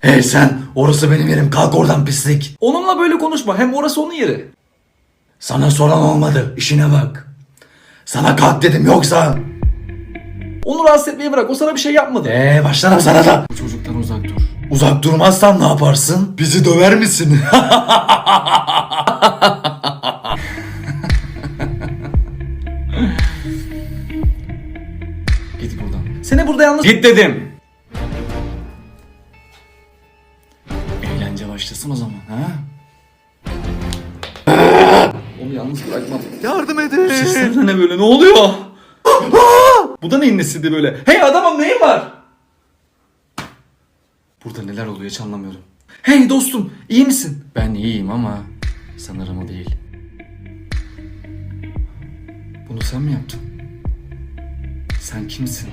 Hey sen orası benim yerim kalk oradan pislik. Onunla böyle konuşma. Hem orası onun yeri. Sana soran olmadı işine bak. Sana kalk dedim yoksa. Onu rahatsız etmeyi bırak. O sana bir şey yapmadı. Eee başlarım sana da. Bu çocuktan uzak dur. Uzak durmazsan ne yaparsın? Bizi döver misin? Git buradan. Seni burada yalnız... Git dedim. Eğlence başlasın o zaman ha? Onu yalnız bırakmam. Yardım edin. Sesler ne böyle ne oluyor? Bu da neyin nesiydi böyle? Hey adamım neyin var? Burada neler oluyor hiç anlamıyorum. Hey dostum iyi misin? Ben iyiyim ama sanırım o değil. Bunu sen mi yaptın? Sen kimsin?